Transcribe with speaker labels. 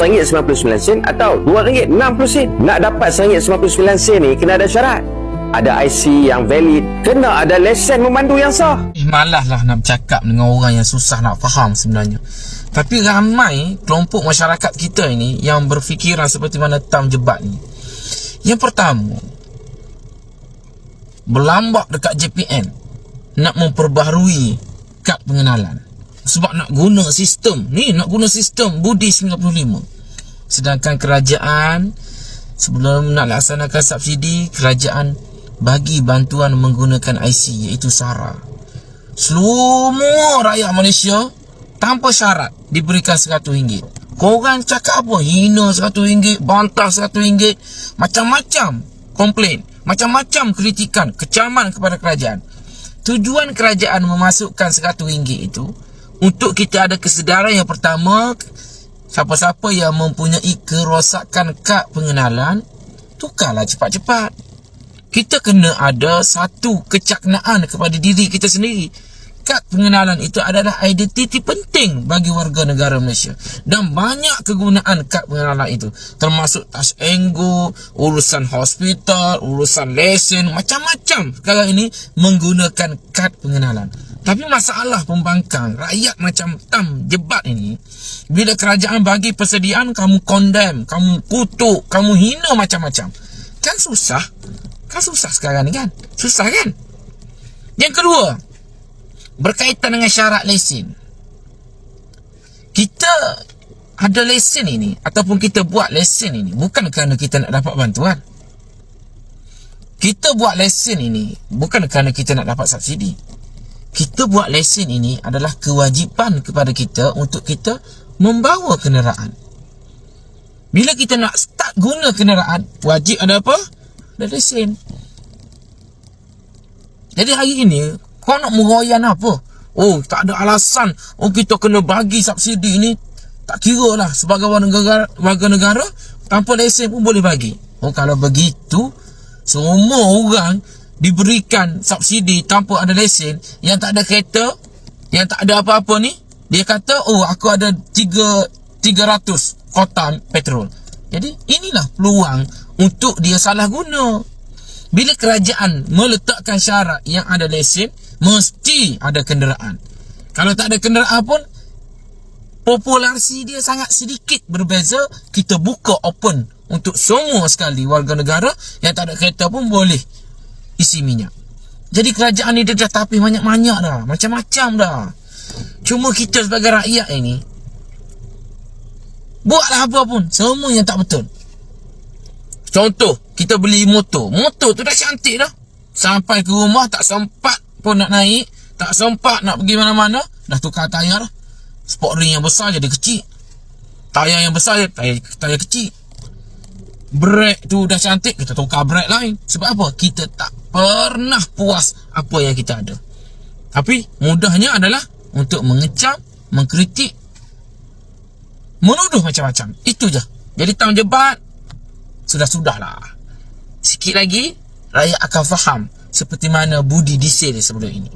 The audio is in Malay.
Speaker 1: RM1.99 sen atau RM2.60 sen. Nak dapat RM1.99 sen ni kena ada syarat. Ada IC yang valid, kena ada lesen memandu yang sah.
Speaker 2: Eh, malas lah nak bercakap dengan orang yang susah nak faham sebenarnya. Tapi ramai kelompok masyarakat kita ini yang berfikiran seperti mana Tam jebat ni. Yang pertama, berlambak dekat JPN nak memperbaharui kad pengenalan. Sebab nak guna sistem, ni nak guna sistem Budi 95. Sedangkan kerajaan sebelum nak laksanakan subsidi, kerajaan bagi bantuan menggunakan IC iaitu SARA. Semua rakyat Malaysia tanpa syarat diberikan RM100. Korang cakap apa? Hina RM100, bantah RM100, macam-macam komplain, macam-macam kritikan, kecaman kepada kerajaan. Tujuan kerajaan memasukkan RM100 itu untuk kita ada kesedaran yang pertama siapa-siapa yang mempunyai kerosakan kad pengenalan tukarlah cepat-cepat kita kena ada satu kecaknaan kepada diri kita sendiri. Kad pengenalan itu adalah identiti penting bagi warga negara Malaysia. Dan banyak kegunaan kad pengenalan itu. Termasuk tas enggo, urusan hospital, urusan lesen, macam-macam sekarang ini menggunakan kad pengenalan. Tapi masalah pembangkang, rakyat macam tam jebat ini, bila kerajaan bagi persediaan, kamu condemn, kamu kutuk, kamu hina macam-macam. Kan susah. Kan susah sekarang ni kan Susah kan Yang kedua Berkaitan dengan syarat lesen Kita Ada lesen ini Ataupun kita buat lesen ini Bukan kerana kita nak dapat bantuan Kita buat lesen ini Bukan kerana kita nak dapat subsidi Kita buat lesen ini Adalah kewajipan kepada kita Untuk kita Membawa kenderaan Bila kita nak start guna kenderaan Wajib ada apa? dan lesen. Jadi hari ini, kau nak meroyan apa? Oh, tak ada alasan. Oh, kita kena bagi subsidi ni. Tak kira lah sebagai warga negara, warga negara tanpa lesen pun boleh bagi. Oh, kalau begitu, semua orang diberikan subsidi tanpa ada lesen yang tak ada kereta, yang tak ada apa-apa ni, dia kata, oh, aku ada 3, 300 kotak petrol. Jadi, inilah peluang untuk dia salah guna. Bila kerajaan meletakkan syarat yang ada lesen, mesti ada kenderaan. Kalau tak ada kenderaan pun, populasi dia sangat sedikit berbeza. Kita buka open untuk semua sekali warga negara yang tak ada kereta pun boleh isi minyak. Jadi kerajaan ni dia dah tapi banyak-banyak dah. Macam-macam dah. Cuma kita sebagai rakyat ini, buatlah apa pun. Semua yang tak betul. Contoh, kita beli motor. Motor tu dah cantik dah. Sampai ke rumah tak sempat pun nak naik. Tak sempat nak pergi mana-mana. Dah tukar tayar. Sport ring yang besar jadi kecil. Tayar yang besar jadi tayar, tayar kecil. Brake tu dah cantik. Kita tukar brake lain. Sebab apa? Kita tak pernah puas apa yang kita ada. Tapi mudahnya adalah untuk mengecam, mengkritik, menuduh macam-macam. Itu je. Jadi tanggung sudah-sudahlah. Sikit lagi, rakyat akan faham seperti mana Budi disil sebelum ini.